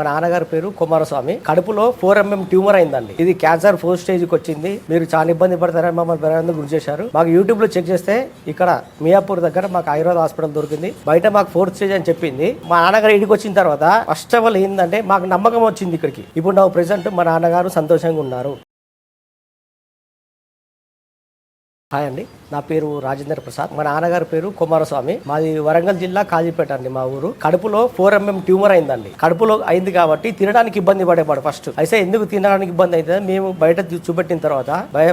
మా నాన్నగారి పేరు కుమారస్వామి. కడుపులో ఫోర్ ఎంఎం ట్యూమర్ అయిందండి. ఇది క్యాన్సర్ ఫోర్ స్టేజ్కి వచ్చింది. మీరు చాలా ఇబ్బంది పడతారని మమ్మల్ని బలవంతంగా గురి చేశారు. మాకు యూట్యూబ్లో చెక్ చేస్తే ఇక్కడ మియాపూర్ దగ్గర మాకు ఆయుర్వేద హాస్పిటల్ దొరికింది. బయట మాకు ఫోర్త్ స్టేజ్ అని చెప్పింది. మా నాన్నగారు ఇంటికి వచ్చిన తర్వాత ఫస్ట్ ఆఫ్ ఆల్ ఏంటంటే మాకు నమ్మకం వచ్చింది ఇక్కడికి. ఇప్పుడు నాకు ప్రెసెంట్ మా నాన్నగారు సంతోషంగా ఉన్నారు. హాయ్ అండి. నా పేరు రాజేంద్ర ప్రసాద్. మా నాన్నగారి పేరు కుమారస్వామి. మాది వరంగల్ జిల్లా కాజీపేట అండి మా ఊరు. కడుపులో ఫోర్ ఎంఎం ట్యూమర్ అయిందండి. కడుపులో అయింది కాబట్టి తినడానికి ఇబ్బంది పడేవాడు ఫస్ట్. అయితే ఎందుకు తినడానికి ఇబ్బంది అయితే మేము బయట చూపెట్టిన తర్వాత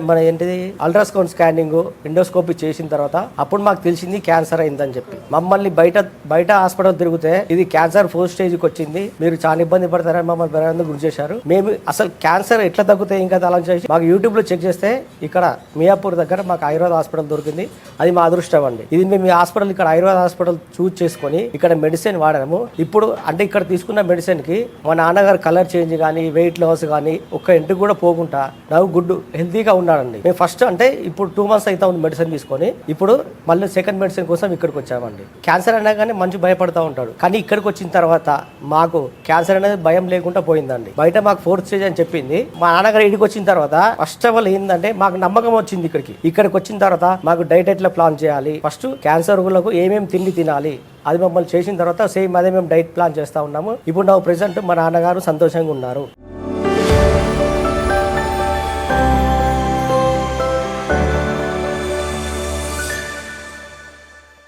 మన ఏంటిది అల్ట్రాసౌండ్ స్కానింగ్ ఎండోస్కోపీ చేసిన తర్వాత అప్పుడు మాకు తెలిసింది క్యాన్సర్ అయిందని చెప్పి. మమ్మల్ని బయట బయట హాస్పిటల్ తిరిగితే ఇది క్యాన్సర్ ఫోర్ స్టేజ్కి వచ్చింది. మీరు చాలా ఇబ్బంది పడతారని మమ్మల్ని బలవంతంగా గురి చేశారు. మేము అసలు క్యాన్సర్ ఎట్లా తగ్గుతాయి ఇంకా అలా చేసి మాకు యూట్యూబ్లో చెక్ చేస్తే ఇక్కడ మియాపూర్ దగ్గర మాకు ఆయుర్వేద హాస్పిటల్ దొరికింది. అది మా అదృష్టం అండి. ఇది మేము హాస్పిటల్ ఇక్కడ ఆయుర్వేద హాస్పిటల్ చూజ్ చేసుకొని ఇక్కడ మెడిసిన్ వాడాము. ఇప్పుడు అంటే ఇక్కడ తీసుకున్న మెడిసిన్కి మా నాన్నగారు కలర్ చేంజ్ కానీ వెయిట్ లాస్ కానీ ఒక్క ఇంటికి కూడా పోకుండా నవ్వు గుడ్ హెల్తీగా ఉన్నాడండి. మేము ఫస్ట్ అంటే ఇప్పుడు టూ మంత్స్ అయితే ఉంది మెడిసిన్ తీసుకొని. ఇప్పుడు మళ్ళీ సెకండ్ మెడిసిన్ కోసం ఇక్కడికి వచ్చామండి. క్యాన్సర్ అయినా కానీ మంచి భయపడతా ఉంటాడు. కానీ ఇక్కడికి వచ్చిన తర్వాత మాకు క్యాన్సర్ అనేది భయం లేకుండా పోయిందండి. బయట మాకు ఫోర్త్ స్టేజ్ అని చెప్పింది. మా నాన్నగారు ఇంటికి వచ్చిన తర్వాత ఫస్ట్ ఆఫ్ ఆల్ ఏంటంటే మాకు నమ్మకం వచ్చింది ఇక్కడికి. ఇక్కడికి వచ్చిన తర్వాత మాకు డైట్ ఎట్లా ప్లాన్ చేయాలి? ఫస్ట్ క్యాన్సర్ రోగులకు ఏమేమి తిండి తినాలి? అది మమ్మల్ని చేసిన తర్వాత సేమ్ అదే మేము డైట్ ప్లాన్ చేస్తా ఉన్నాము. ఇప్పుడు నాకు ప్రెసెంట్ మా నాన్నగారు సంతోషంగా ఉన్నారు.